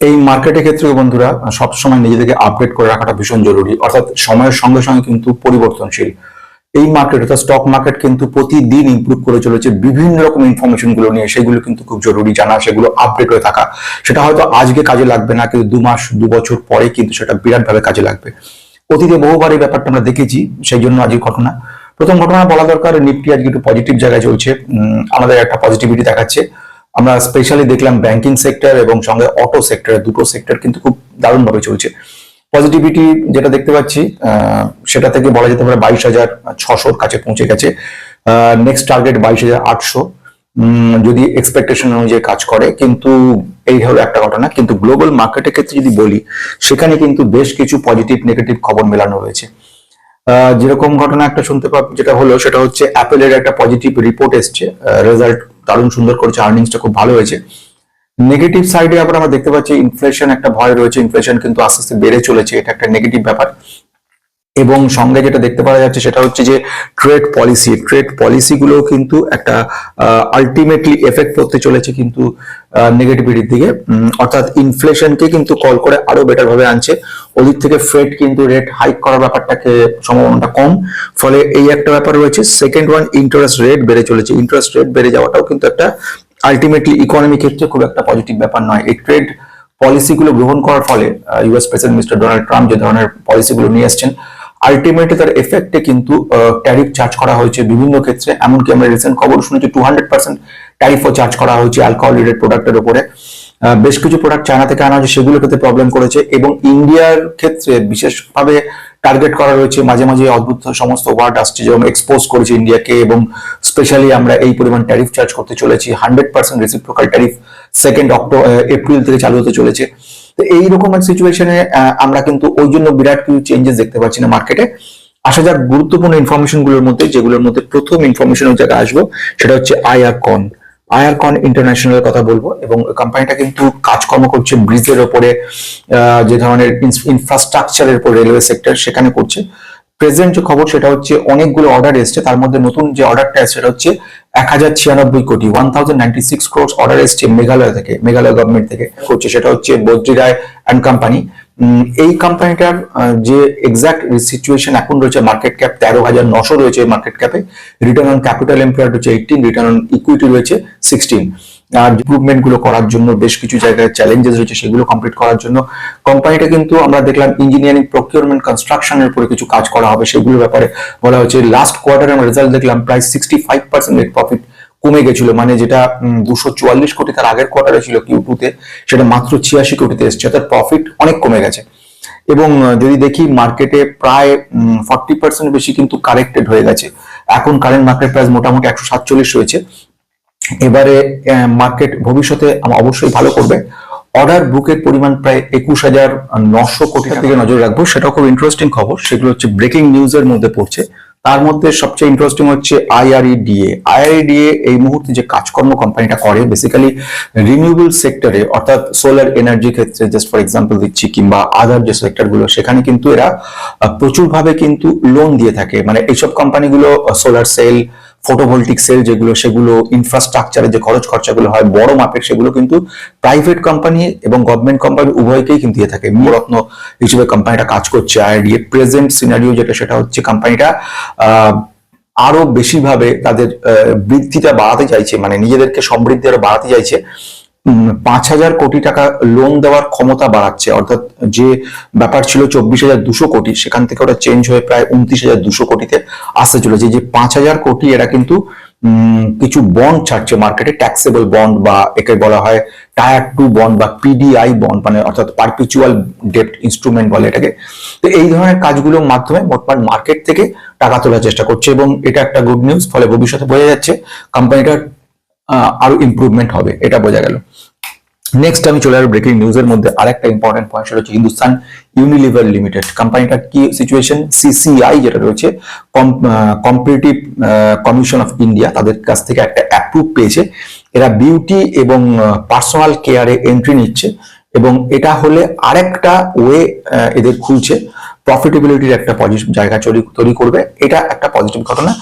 এই মার্কেটের ক্ষেত্রে বন্ধুরা, সবসময় নিজেদেরকে আপডেট করে রাখাটা ভীষণ জরুরি। অর্থাৎ সময়ের সঙ্গে সঙ্গে কিন্তু পরিবর্তনশীল। এই মার্কেট অর্থাৎ স্টক মার্কেট কিন্তু প্রতিদিন ইমপ্রুভ করে চলেছে বিভিন্ন রকম ইনফরমেশনগুলো নিয়ে। সেগুলো কিন্তু খুব জরুরি জানা, সেগুলো আপডেট হয়ে থাকা। সেটা হয়তো আজকে কাজে লাগবে না, কিন্তু দু মাস, দু বছর পরে কিন্তু সেটা বিরাটভাবে কাজে লাগবে। অতীতে বহুবার এই ব্যাপারটা আমরা দেখেছি, সেই জন্য আজকের ঘটনা। প্রথম ঘটনা বলা দরকার নিফটি আজকে একটু পজিটিভ জায়গায় চলছে। আমাদের একটা পজিটিভিটি দেখাচ্ছে। আমরা স্পেশালি দেখলাম ব্যাংকিং সেক্টর এবং সঙ্গে অটো সেক্টর দুটো সেক্টর কিন্তু খুব দারুণভাবে চলছে। পজিটিভিটি যেটা দেখতে পাচ্ছি সেটা থেকে বলা যেতে পারে বাইশ হাজার ছশোর কাছে পৌঁছে গেছে। নেক্সট টার্গেট বাইশ হাজার আটশো। যদি এক্সপেকটেশন অনুযায়ী কাজ করে, কিন্তু এই হলো একটা ঘটনা। কিন্তু গ্লোবাল মার্কেটের ক্ষেত্রে যদি বলি, সেখানে কিন্তু বেশ কিছু পজিটিভ নেগেটিভ খবর মেলানো রয়েছে। যেরকম ঘটনা একটা শুনতে পাব, যেটা হলো, সেটা হচ্ছে অ্যাপেলের একটা পজিটিভ রিপোর্ট এসছে। রেজাল্ট দারুণ সুন্দর করেছে আর্নিংসটা খুব ভালো হয়েছে। নেগেটিভ সাইডে আবার আমরা দেখতে পাচ্ছি ইনফ্লেশন একটা ভয় রয়েছে ইনফ্লেশন কিন্তু আস্তে আস্তে বেড়ে চলেছে, এটা একটা নেগেটিভ ব্যাপার। এবং সঙ্গে যেটা দেখতে পাওয়া যাচ্ছে সেটা হচ্ছে যে ট্রেড পলিসি ট্রেড পলিসি গুলো কিন্তু একটা আলটিমেটলি এফেক্ট করতে চলেছে কিন্তু নেগেটিভিটির দিকে। অর্থাৎ ইনফ্লেশনকে কিন্তু কল করে আরও বেটার ভাবে আনছে। ওদিক থেকে ফেড কিন্তু রেট হাইক করার ব্যাপারটাকে সম্ভাবনাটা কম। ফলে এই একটা ব্যাপার রয়েছে। সেকেন্ড ওয়ান ইন্টারেস্ট রেট বেড়ে চলেছে। ইন্টারেস্ট রেট বেড়ে যাওয়াটাও কিন্তু একটা আলটিমেটলি ইকোনমি ক্ষেত্রে খুব একটা পজিটিভ ব্যাপার নয়। এই ট্রেড পলিসিগুলো গ্রহণ করার ফলে US president mister Donald Trump যে ধরনের পলিসিগুলো নিয়ে এসছেন আলটিমেটলি তার এফেক্টে কিন্তু ট্যারিফ চার্জ করা হয়েছে বিভিন্ন ক্ষেত্রে। এমনকি আমরা রিসেন্ট খবর শুনেছি টু হান্ড্রেড পার্সেন্ট ট্যারিফও চার্জ করা হয়েছে অ্যালকোহল রিলেটেড প্রোডাক্টের উপরে। বেশ কিছু প্রোডাক্ট চায়না থেকে আনা হয়েছে সেগুলো ক্ষেত্রে প্রবলেম করেছে এবং ইন্ডিয়ার ক্ষেত্রে বিশেষভাবে টার্গেট করা রয়েছে। মাঝে মাঝে অদ্ভুত সমস্ত ওয়ার্ড আসছে যেমন এক্সপোজ করেছে ইন্ডিয়াকে এবং স্পেশালি আমরা এই পরিমাণ ট্যারিফ চার্জ করতে চলেছি। Hundred percent reciprocal tariff second October April থেকে চালু হতে চলেছে। তো এইরকম এক সিচুয়েশনে আমরা কিন্তু ওই জন্য বিরাট কিছু চেঞ্জেস দেখতে পাচ্ছি না মার্কেটে আসা যাক গুরুত্বপূর্ণ ইনফরমেশনগুলোর মধ্যে, যেগুলোর মধ্যে প্রথম ইনফরমেশন জায়গায় আসব, সেটা হচ্ছে আয়াকন কন আইআর কন ইন্টারন্যাশনাল কথা বলব এবং কোম্পানিটা কিন্তু কাজকর্ম করছে ব্রিজের ওপরে যে ধরনের ইনফ্রাস্ট্রাকচারের উপর রেলওয়ে সেক্টর সেখানে করছে। প্রেজেন্ট যে খবর সেটা হচ্ছে অনেকগুলো অর্ডার এসছে। তার মধ্যে নতুন যে অর্ডারটা এসছে সেটা হচ্ছে এক হাজার ছিয়ানব্বই কোটি one thousand ninety six crores order এসছে মেঘালয় থেকে, মেঘালয় গভর্নমেন্ট থেকে করছে। সেটা হচ্ছে বদ্রি রায় অ্যান্ড কোম্পানি এই কোম্পানিটার যে এক্সাক্ট সিচুয়েশন এখন রয়েছে মার্কেট ক্যাপ তেরো হাজার নশো রয়েছে মার্কেট ক্যাপে রিটার্ন অন ক্যাপিটাল এমপ্লয়েড হচ্ছে এইটিন রিটার্ন অন ইকুইটি রয়েছে সিক্সটিন আর ইমপ্রুভমেন্টগুলো করার জন্য বেশ কিছু জায়গায় চ্যালেঞ্জেস রয়েছে, সেগুলো কমপ্লিট করার জন্য। কোম্পানিটা কিন্তু আমরা দেখলাম ইঞ্জিনিয়ারিং প্রকিউরমেন্ট কনস্ট্রাকশনের উপরে কিছু কাজ করা হবে, সেগুলোর ব্যাপারে বলা হচ্ছে লাস্ট কোয়ার্টারে আমরা রেজাল্ট দেখলাম প্রায় sixty five percent net profit কমে গেছিল মানে যেটা দুশো চুয়াল্লিশ কোটি তার আগের কোয়ার্টারে ছিল কিউ টুতে সেটা মাত্র ছিয়াশি কোটিতে এসছে, অর্থাৎ প্রফিট অনেক কমে গেছে। এবং যদি দেখি মার্কেটে প্রায় ফর্টি পার্সেন্ট বেশি কিন্তু কারেক্টেড হয়ে গেছে। এখন কারেন্ট মার্কেট প্রাইস মোটামুটি একশো সাতচল্লিশ রয়েছে। এবারে মার্কেট ভবিষ্যতে অবশ্যই ভালো করবে। অর্ডার বুকের পরিমাণ প্রায় একুশ হাজার নশো কোটি দিকে নজর রাখব। সেটাও খুব ইন্টারেস্টিং খবর। সেগুলো হচ্ছে ব্রেকিং নিউজের মধ্যে পড়ছে। তার মধ্যে সবচেয়ে ইন্টারেস্টিং হচ্ছে আইআরইডিএ আইআরইডিএ এই মুহূর্তে যে কাজকর্ম কোম্পানিটা করে বেসিক্যালি রিনিউয়েবল সেক্টরে অর্থাৎ সোলার এনার্জি ক্ষেত্রে জাস্ট ফর এক্সাম্পল দিচ্ছি কিংবা আদার যে সেক্টরগুলো সেখানে কিন্তু এরা প্রচুরভাবে কিন্তু লোন দিয়ে থাকে। মানে এইসব কোম্পানিগুলো সোলার সেল ফটোভোল্টিক সেল যেগুলো, সেগুলো ইনফ্রাস্ট্রাকচারে যে খরচ খরচাগুলো হয়, বড় মাপের সেগুলো কিন্তু প্রাইভেট কোম্পানি এবং গভর্নমেন্ট কোম্পানি উভয়কেই কিন্তু দিয়ে থাকে। মূলরত্ন হিসেবে কোম্পানিটা কাজ করছে। আর ইয়ে প্রেজেন্ট সিনারিও যেটা, সেটা হচ্ছে কোম্পানিটা আরও বেশি ভাবে তাদের বৃদ্ধিটা বাড়াতে চাইছে। মানে নিজেদেরকে সমৃদ্ধি আরও বাড়াতে চাইছে। পাঁচ হাজার কোটি টাকা লোন দেওয়ার ক্ষমতা বাড়াচ্ছে। অর্থাৎ যে ব্যাপার ছিল চব্বিশ হাজার দুশো কোটি, সেখান থেকে ওটা চেঞ্জ হয়ে প্রায় উনত্রিশ হাজার দুশো কোটিতে আসতে চলেছে। যে পাঁচ হাজার কোটি, এরা কিন্তু কিছু বন্ড ছাড়ছে। মার্কেটে ট্যাক্সেবল বন্ড বা একে বলা হয় টায়ার টু বন্ড বা পিডিআই বন্ড মানে অর্থাৎ পারপিচুয়াল ডেপ্ট ইনস্ট্রুমেন্ট বলে এটাকে। তো এই ধরনের কাজগুলোর মাধ্যমে মোটমাট মার্কেট থেকে টাকা তোলার চেষ্টা করছে এবং এটা একটা গুড নিউজ ফলে ভবিষ্যতে বোঝা যাচ্ছে কোম্পানিটার আরও ইমপ্রুভমেন্ট হবে, এটা বোঝা গেল। নেক্সট আমি চলে আসব ব্রেকিং নিউজের মধ্যে। আরেকটা ইম্পর্টেন্ট পয়েন্ট সেটা হচ্ছে হিন্দুস্তান ইউনিলিভার লিমিটেড কোম্পানিটার কি সিচুয়েশন সিসিআই যেটা রয়েছে কম্পিটিটিভ কমিশন অফ ইন্ডিয়া তাদের কাছ থেকে একটা অ্যাপ্রুভ পেয়েছে। এরা বিউটি এবং পার্সোনাল কেয়ারে এন্ট্রি নিচ্ছে এবং এটা হলে আরেকটা ওয়ে এদের খুলছে। প্রফিটেবিলিটির একটা পজিটিভ জায়গা তৈরি করবে। এটা একটা পজিটিভ ঘটনা।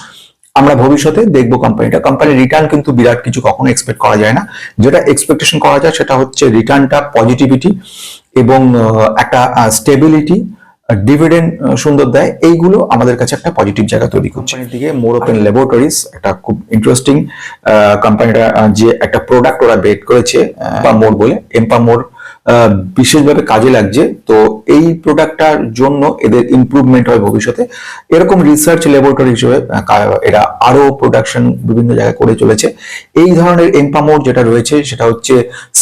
আমরা ভবিষ্যতে দেখব কোম্পানিটা কোম্পানির রিটার্ন কিন্তু বিরাট কিছু কখনো এক্সপেক্ট করা যায় না। যেটা এক্সপেকটেশন করা যায় সেটা হচ্ছে রিটার্নটা পজিটিভিটি এবং একটা স্টেবিলিটি ডিভিডেন্ড সুন্দর দেয়। এইগুলো আমাদের কাছে একটা পজিটিভ জায়গা তৈরি করছে। দিকে মোর ওপেন ল্যাবরেটরিজ একটা খুব ইন্টারেস্টিং কোম্পানিটা যে একটা প্রোডাক্ট ওরা বেট করেছে বা মোর বলে। এম্পা মোর বিশেষভাবে কাজে লাগছে। তো এই প্রোডাক্টটার জন্য এদের ইমপ্রুভমেন্ট হয় ভবিষ্যতে। এরকম রিসার্চ ল্যাবরেটরি হিসেবে এরা আরও প্রোডাকশন বিভিন্ন জায়গায় করে চলেছে। এই ধরনের এম্পামোর যেটা রয়েছে সেটা হচ্ছে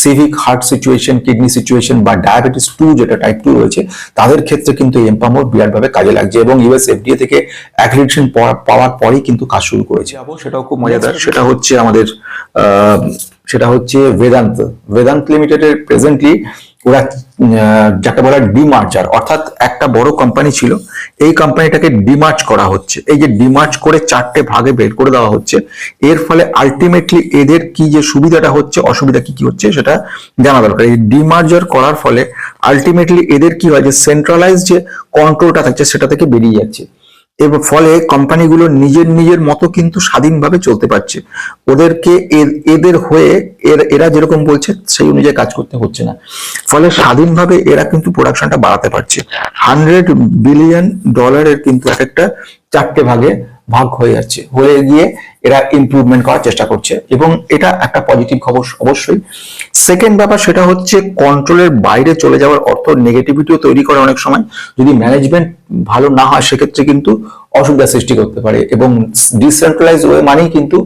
civic heart situation kidney situation বা ডায়াবেটিস টু যেটা টাইপ টু রয়েছে তাদের ক্ষেত্রে কিন্তু এই এম্পামোর বিরাটভাবে কাজে লাগছে এবং ইউএস এফডিএ থেকে অ্যাক্রিডিটেশন পাওয়ার পরেই কিন্তু কাজ শুরু করেছে। সেটাও খুব মজাদার। সেটা হচ্ছে আমাদের সেটা হচ্ছে বেদান্ত বেদান্ত লিমিটেডের প্রেজেন্টলি ওরা যাকে বলা ডিমার্জার অর্থাৎ একটা বড় কোম্পানি ছিল, এই কোম্পানিটাকে ডিমার্জ করা হচ্ছে। এই যে ডিমার্জ করে চারটে ভাগে বের করে দেওয়া হচ্ছে, এর ফলে আলটিমেটলি এদের কি যে সুবিধাটা হচ্ছে, অসুবিধা কি কি হচ্ছে, সেটা জানা দরকার। এই ডিমার্জার করার ফলে আলটিমেটলি এদের কি হয় যে সেন্ট্রালাইজ যে কন্ট্রোলটা থাকছে, সেটা থেকে বেরিয়ে যাচ্ছে। এর ফলে কোম্পানিগুলো নিজের নিজের মতো কিন্তু স্বাধীনভাবে চলতে পারছে। ওদেরকে এদের হয়ে এর, এরা যেরকম বলছে, সেই অনুযায়ী কাজ করতে হচ্ছে না। ফলে স্বাধীনভাবে এরা কিন্তু প্রোডাকশনটা বাড়াতে পারছে। হান্ড্রেড বিলিয়ন ডলারের কিন্তু এক একটা চারটে ভাগে ভাগ হয়ে যাচ্ছে। হয়ে গিয়ে এরা ইমপ্রুভমেন্ট করার চেষ্টা করছে এবং এটা একটা পজিটিভ খবর অবশ্যই। সেকেন্ড ব্যাপার সেটা হচ্ছে কন্ট্রোলের বাইরে চলে যাওয়ার অর্থ নেগেটিভিটিও তৈরি করে অনেক সময়। যদি ম্যানেজমেন্ট ভালো না হয় সেক্ষেত্রে কিন্তু অসুবিধা সৃষ্টি করতে পারে এবং ডিসেন্ট্রালাইজ ওয়ে মানেই কিন্তু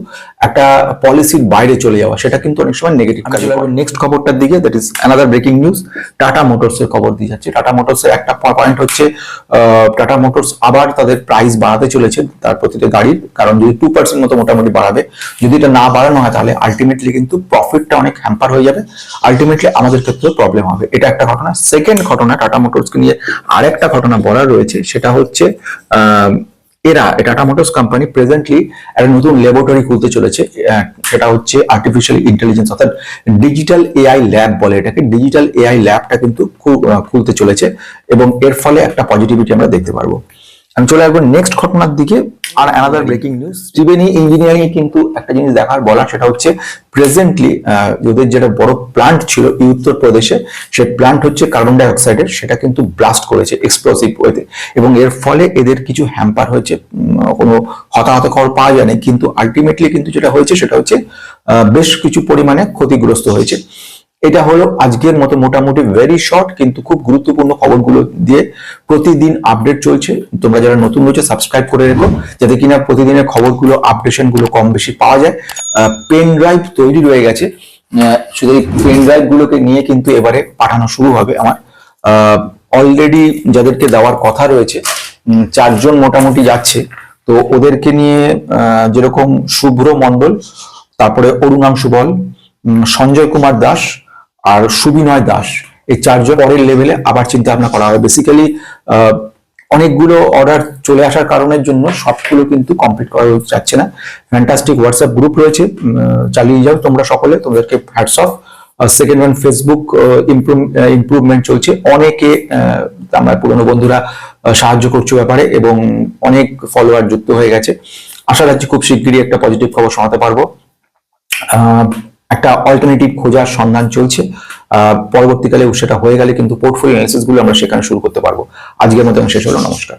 একটা পলিসির বাইরে চলে যাওয়া সেটা কিন্তু অনেক সময় নেগেটিভ কাজ নেক্সট খবরটার দিকে that is another breaking news Tata Motors এর খবর দিয়ে যাচ্ছে। টাটা মোটরস এর একটা পয়েন্ট হচ্ছে টাটা মোটরস আবার তাদের প্রাইস বাড়াতে চলেছে তার প্রতিটা গাড়ির কারণ যদি টু পার্সেন্ট মতো মোটামুটি বাড়াবে। যদি এটা না বাড়ানো হয় তাহলে আলটিমেটলি কিন্তু প্রফিটটা অনেক হ্যাম্পার হয়ে যাবে। আলটিমেটলি আমাদের ক্ষেত্রেও প্রবলেম হবে। এটা একটা ঘটনা। সেকেন্ড ঘটনা টাটা মোটরসকে নিয়ে আরেকটা ঘটনা বলার রয়েছে। সেটা হচ্ছে এরা টাটা মোটরস কোম্পানি প্রেজেন্টলি একটা নতুন ল্যাবরেটরি খুলতে চলেছে। সেটা হচ্ছে আর্টিফিশিয়াল ইন্টেলিজেন্স অর্থাৎ ডিজিটাল এআই ল্যাব বলে এটাকে। ডিজিটাল এআই ল্যাবটা কিন্তু খু- আহ, খুলতে চলেছে এবং এর ফলে একটা পজিটিভিটি আমরা দেখতে পারব। আমি চলে আসব নেক্সট ঘটনার দিকে আর another breaking news Triveni engineering এ কিন্তু একটা জিনিস দেখার বলার, সেটা হচ্ছে প্রেজেন্টলি ওদের যেটা বড় প্লান্ট ছিল উত্তর প্রদেশে সে প্লান্ট হচ্ছে কার্বন ডাই অক্সাইডের সেটা কিন্তু ব্লাস্ট করেছে এক্সপ্লোসিভ ওয়েতে। এবং এর ফলে এদের কিছু হ্যাম্পার হয়েছে কোনো হতাহত খবর পাওয়া যায়নি, কিন্তু আলটিমেটলি কিন্তু যেটা হয়েছে, সেটা হচ্ছে বেশ কিছু পরিমাণে ক্ষতিগ্রস্ত হয়েছে। এটা হলো আজকের মতো মোটামুটি ভেরি শর্ট কিন্তু খুব গুরুত্বপূর্ণ খবরগুলো দিয়ে প্রতিদিন আপডেট চলছে। তোমরা যারা নতুন রয়েছে সাবস্ক্রাইব করে রেখো, যাতে কিনা প্রতিদিনের খবরগুলো আপডেশনগুলো কম বেশি পাওয়া যায়। পেন ড্রাইভ তৈরি রয়ে গেছে। শুধু এই পেন ড্রাইভ গুলোকে নিয়ে কিন্তু এবারে পাঠানো শুরু হবে আমার। অলরেডি যাদেরকে দেওয়ার কথা রয়েছে চারজন মোটামুটি যাচ্ছে। তো ওদেরকে নিয়ে যেরকম শুভ্র মণ্ডল, তারপরে অরুণাংশু বল সঞ্জয় কুমার দাস আর সুবিনয় দাস, এই চারজন পরের লেভেলে আবার চিন্তা ভাবনা করা হবে বেসিক্যালি অনেকগুলো অর্ডার চলে আসার কারণের জন্য সবগুলো কিন্তু কমপ্লিট করা যাচ্ছে না। ফ্যান্টাস্টিক হোয়াটসঅ্যাপ গ্রুপ রয়েছে। চালিয়ে যাও তোমরা সকলে। তোমাদেরকে hats off second one Facebook improvement চলছে। অনেকে আমার পুরনো বন্ধুরা সাহায্য করছে ব্যাপারে এবং অনেক ফলোয়ার যুক্ত হয়ে গেছে। আশা রাখছি খুব শিগগিরই একটা পজিটিভ খবর শোনাতে পারব। একটা অল্টারনেটিভ খোঁজার সন্ধান চলছে। পরবর্তীকালে সেটা হয়ে গেলে কিন্তু পোর্টফোলিও অ্যানালিসিসগুলো আমরা সেখানে শুরু করতে পারব। আজকের মতো শেষ হলো, নমস্কার।